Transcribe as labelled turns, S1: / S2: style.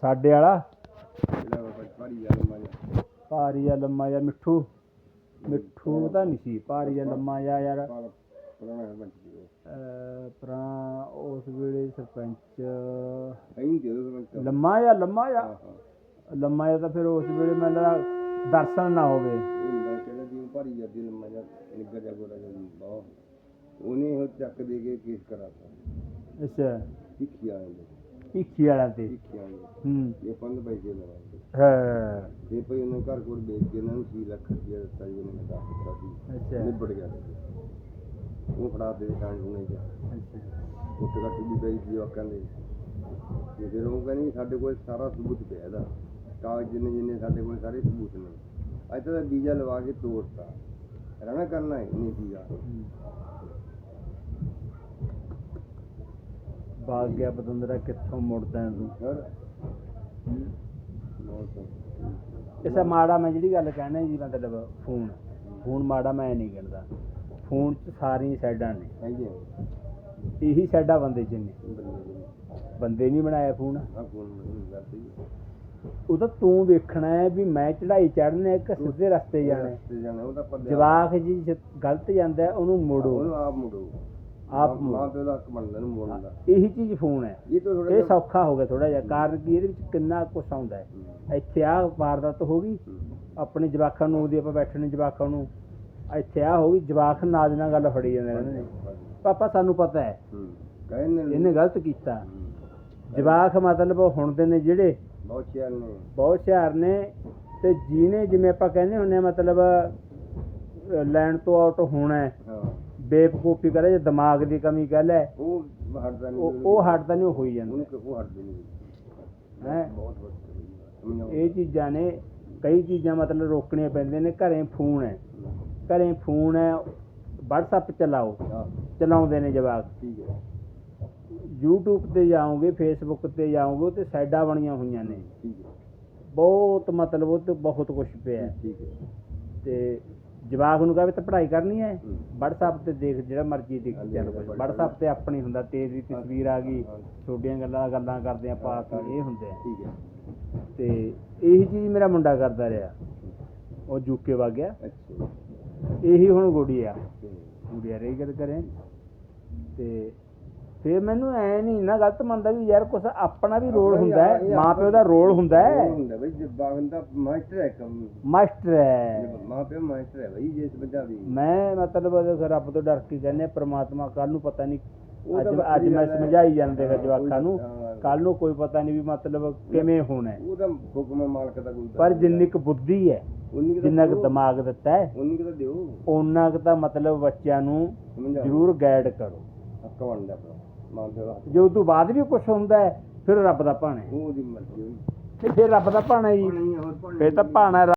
S1: ਸਾਡੇ ਵਾਲਾ? ਭਾਰੀ ਆ ਲੰਮਾ ਜਾਂ ਮਿੱਠੂ। ਮਿੱਠੂ। ਤਾਂ ਨਹੀਂ ਸੀ ਭਾਰੀ ਆ ਲੰਮਾ ਜਾਂ ਯਾਰ
S2: ਪੁਰਾਣਾ
S1: ਉਸ ਵੇਲੇ ਸਰਪੰਚ। ਲੰਮਾ ਜਾਂ ਲੰਮਾ ਜਾਂ
S2: ਹਾਂ ਹਾਂ।
S1: ਲੰਮਾ ਜਾਂ ਤਾਂ ਫਿਰ ਉਸ ਵੇਲੇ ਮੈਨੂੰ ਲੱਗਦਾ ਦਰਸ਼ਨ ਨਾ ਹੋਵੇ।
S2: ਇਹ ਹੁੰਦਾ ਕਿਹੜਾ ਦੀ ਭਾਰੀ ਜਾਂਦੀ ਲੰਮਾ ਜਾਂ ਨਿੱਗਰ ਜਾ ਗੋਰਾ ਜਾਂ ਬਾਹ ਉਹਨੇ ਉਹ ਚੱਕ ਦੇ ਕੇ ਕੇਸ ਕਰਾਤਾ।
S1: ਅੱਛਾ।
S2: ਸਿੱਖੀ ਆਉਂਦੇ
S1: ਭੀਖੀ ਵਾਲਿਆਂ ਤੇ।
S2: ਸਿੱਖੀ ਆਉਂਦੇ
S1: ਹੂੰ।
S2: ਇਹ ਪੰਜ ਪੈਸੇ ਲਵਾਉਂਦੇ
S1: ਹਾਂ।
S2: ਇਹ ਭਈ ਉਹਨੇ ਘਰ ਕੋਲ ਵੇਚ ਕੇ ਇਹਨਾਂ ਨੂੰ 6 ਲੱਖ ਰੁਪਇਆ ਦਿੱਤਾ ਜੀ ਉਹਨੇ ਦੱਸ ਦਿੱਤਾ ਸੀ।
S1: ਅੱਛਾ।
S2: ਨਿਬੜ ਗਿਆ ਉਹ ਫੜਾ ਦੇ ਕਾਂ ਉਹਨੇ ਜਾ
S1: ਅੱਛਾ।
S2: ਉੱਤੇ ਕੱਟ ਵੀ ਪਈ ਸੀ ਉਹ ਕਹਿੰਦੇ। ਤੇ ਫਿਰ ਉਹ ਕਹਿੰਦੀ ਸਾਡੇ ਕੋਲ ਸਾਰਾ ਸਬੂਤ ਪਿਆ ਇਹਦਾ। ਕਾਗਜ਼ ਜਿੰਨੇ ਜਿੰਨੇ ਸਾਡੇ ਕੋਲ ਸਾਰੇ ਸਬੂਤ ਨੇ। ਅੱਜ ਤਾਂ ਵੀਜ਼ਾ ਲਵਾ ਕੇ ਤੋੜਤਾ ਰਹਿਣਾ ਕਰਨਾ ਹੈ ਨਹੀਂ ਵੀਜ਼ਾ
S1: ਹੂੰ। ਭਾਗ ਗਿਆ ਪਤੰਦਰਾ ਕਿੱਥੋਂ ਮੁੜਦਾ ਹੈ ਤੂੰ?
S2: ਸਰ
S1: ਇਸਾ ਮਾੜਾ ਮੈਂ ਜਿਹੜੀ ਗੱਲ ਕਹਿਣਾ ਜੀ ਮਤਲਬ ਫੋਨ ਫੋਨ ਮਾੜਾ ਮੈਂ ਨਹੀਂ ਗਿਣਦਾ। ਫੋਨ 'ਚ ਸਾਰੀਆਂ ਸਾਈਡਾਂ ਨੇ।
S2: ਹੈਗੇ
S1: ਇਹੀ ਸਾਈਡਾਂ ਬੰਦੇ 'ਚ ਨੇ।
S2: ਬੰਦੇ
S1: ਨਹੀਂ ਬਣਾਇਆ ਫੋਨ। ਉਹ ਤਾਂ ਤੂੰ ਵੇਖਣਾ ਹੈ ਵੀ ਮੈਂ ਚੜਾਈ ਚੜਨਾ ਹੈ ਕਿ ਸਿੱਧੇ ਰਸਤੇ ਜਾਣਾ ਜਵਾਕ ਜੀ ਗਲਤ ਜਾਂਦਾ ਉਹਨੂੰ ਮੋੜੋ।
S2: ਉਹਨੂੰ ਆਪ ਮੁੜੋ।
S1: ਆਪ
S2: ਮਾਂ-
S1: ਮੁੜੋ।
S2: ਮਾਂ ਪਿਓ ਦਾ ਹੱਕ ਬਣਦਾ ਨੂੰ ਮੋੜਨ ਦਾ।
S1: ਇਹੀ ਚੀਜ਼ ਫੋਨ ਹੈ।
S2: ਇਹ ਤਾਂ ਥੋੜਾ
S1: ਇਹ ਸੌਖਾ ਹੋ ਗਿਆ ਥੋੜਾ ਜਿਹਾ। ਕਾਰਨ ਕੀ? ਇਹਦੇ ਵਿੱਚ ਕਿੰਨਾ ਕੁਛ ਆਉਂਦਾ ਹੈ। ਇੱਥੇ ਆ ਵਾਰਦਾਤ ਹੋ ਗਈ। ਆਪਣੇ ਜਵਾਕਾਂ ਨੂੰ ਉਹਦੀ ਆਪਾਂ ਬੈਠੇ ਨੇ ਜਵਾਕਾਂ ਨੂੰ। ਇੱਥੇ ਆ ਹੋ ਗਈ। ਜਵਾਕ ਦੀ ਨਾਲ ਗੱਲ ਫੜੀ ਜਾਂਦੇ ਨੇ ਪਾਪਾ ਸਾਨੂੰ ਪਤਾ ਹੈ।
S2: ਕਹਿੰਦੇ
S1: ਇਹਨੇ ਗਲਤ ਕੀਤਾ। ਜਵਾਕ ਮਤਲਬ ਹੁਣ ਦੇ ਨੇ ਜਿਹੜੇ
S2: ਬਹੁਤ ਚਿਰ ਨੇ।
S1: ਬਹੁਤ ਹੁਸ਼ਿਆਰ ਨੇ ਤੇ ਜਿਹਨੇ ਜਿਵੇਂ ਆਪਾਂ ਕਹਿੰਦੇ ਹੁੰਦੇ ਆ ਮਤਲਬ ਲੈਣ ਤੋਂ ਆਊਟ ਹੋਣਾ ਹਾਂ। ਬੇਵਕੂਫੀ ਕਰੇ ਜੇ ਦਿਮਾਗ ਦੀ ਕਮੀ ਕਹਿ ਲੈ
S2: ਉਹ ਹਟਦਾ ਨਹੀਂ
S1: ਉਹ ਉਹ ਹਟਦਾ ਨਹੀਂ ਉਹ ਹੋਈ ਜਾਂਦਾ।
S2: ਉਹਨੂੰ ਕਿ- ਉਹ ਹਟਦੇ ਨਹੀਂ
S1: ਹੈ?
S2: ਬਹੁਤ ਬਹੁਤ
S1: ਇਹ ਚੀਜ਼ਾਂ ਨੇ ਕਈ ਚੀਜ਼ਾਂ ਮਤਲਬ ਰੋਕਣੀਆਂ ਪੈਂਦੀਆਂ ਨੇ ਘਰੇ ਫੋਨ ਹੈ। ਘਰੇ ਫੋਨ ਹੈ WhatsApp ਚਲਾਓ। ਚਲਾਉਂਦੇ ਨੇ ਜਵਾਕ।
S2: ਠੀਕ ਹੈ।
S1: YouTube ਤੇ ਜਾਓਗੇ Facebook ਤੇ ਜਾਓਗੇ ਉਹ ਤੇ ਸਾਈਡਾਂ ਬਣੀਆਂ ਹੋਈਆਂ ਨੇ।
S2: ਠੀਕ ਹੈ।
S1: ਬਹੁਤ ਮਤਲਬ ਉਹ ਤੇ ਬਹੁਤ ਕੁਝ ਪਿਆ।
S2: ਠੀਕ ਹੈ।
S1: ਤੇ ਜਵਾਕ ਨੂੰ ਕਹੇ ਤਾਂ ਪੜ੍ਹਾਈ ਕਰਨੀ ਹੈ। WhatsApp ਤੇ ਦੇਖ ਜਿਹੜਾ ਮਰਜ਼ੀ ਦੇਖ ਚੱਲ WhatsApp ਤੇ ਆਪਣੀ ਹੁੰਦਾ ਤੇਰੀ ਤਸਵੀਰ ਆ ਗਈ ਛੋਟੀਆਂ ਗੱਲਾਂ ਗੱਲਾਂ ਕਰਦੇ ਆਪਾਂ ਆਪ ਹੀ, ਇਹ ਹੁੰਦੇ ਆ।
S2: ਠੀਕ ਹੈ।
S1: ਤੇ ਇਹੀ ਚੀਜ਼ ਮੇਰਾ ਮੁੰਡਾ ਕਰਦਾ ਰਿਹਾ। ਉਹ ਜੂਕੇ ਵਗ ਗਿਆ। ਇਹੀ ਹੁਣ ਗੁੜੀਆ।
S2: ਤੇ
S1: ਗੁੜੀਆ ਰਹੀ ਗੱਲ ਕਰੇ। ਤੇ ਫਿਰ ਮੈਨੂੰ ਐ ਨਹੀਂ ਨਾ ਗਲਤ ਮੰਨਦਾ ਵੀ ਯਾਰ ਕੁਛ ਆਪਣਾ ਵੀ ਰੋਲ ਹੁੰਦਾ ਹੈ ਮਾਂ ਪਿਓ ਦਾ ਰੋਲ ਹੁੰਦਾ ਹੈ।
S2: ਹੁੰਦਾ ਬਈ ਜੇ ਬਾਗਨ ਦਾ ਮਾਸਟਰ ਹੈ ਕੰਮ।
S1: ਮਾਸਟਰ ਹੈ।
S2: ਮਾਂ ਪਿਓ ਮਾਸਟਰ ਹੈ ਬਈ ਜਿਸ ਬੱਚਾ ਵੀ
S1: ਮੈਂ ਮਤਲਬ ਰੱਬ ਤੋਂ ਡਰ ਕੇ ਕਹਿੰਦੇ ਪ੍ਰਮਾਤਮਾ ਕੱਲ ਨੂੰ ਪਤਾ ਨਹੀਂ ਅੱਜ ਅੱਜ ਮੈਂ। ਸਮਝਾਈ ਜਾਂਦੇ
S2: ਹਾਂ,
S1: ਜਵਾਕਾਂ ਨੂੰ। ਕੱਲ ਨੂੰ ਕੋਈ ਪਤਾ ਨਹੀਂ ਵੀ ਮਤਲਬ ਕਿਵੇਂ ਹੋਣਾ ਹੈ।
S2: ਉਹ ਤਾਂ ਹੁਕਮ ਮਾਲਕ ਦਾ ਕੋਈ
S1: ਪਰ ਜਿੰਨੀ ਕੁ ਬੁੱਧੀ ਹੈ ਜਿੰਨਾ ਕੁ ਦਿਮਾਗ ਦਿੱਤਾ ਹੈ
S2: ਉਨੀ ਕੁ ਤਾਂ ਦਿਓ।
S1: ਉਹਨਾਂ ਕੁ ਤਾਂ ਮਤਲਬ ਬੱਚਿਆਂ ਨੂੰ ਜ਼ਰੂਰ ਗਾਈਡ ਕਰੋ।
S2: ਹੱਕ ਬਣਦਾ ਦਾ।
S1: ਜੇ ਉਹ ਤੋਂ ਬਾਅਦ ਵੀ ਕੁਝ ਹੁੰਦਾ ਹੈ ਫਿਰ ਰੱਬ ਦਾ ਭਾਣਾ ਹੈ।
S2: ਉਹ ਉਹਦੀ ਮਰਜ਼ੀ ਹੋਈ।
S1: ਤੇ ਫਿਰ ਰੱਬ ਦਾ ਭਾਣਾ ਜੀ
S2: ਹੋਰ
S1: ਫਿਰ ਤਾਂ ਭਾਣਾ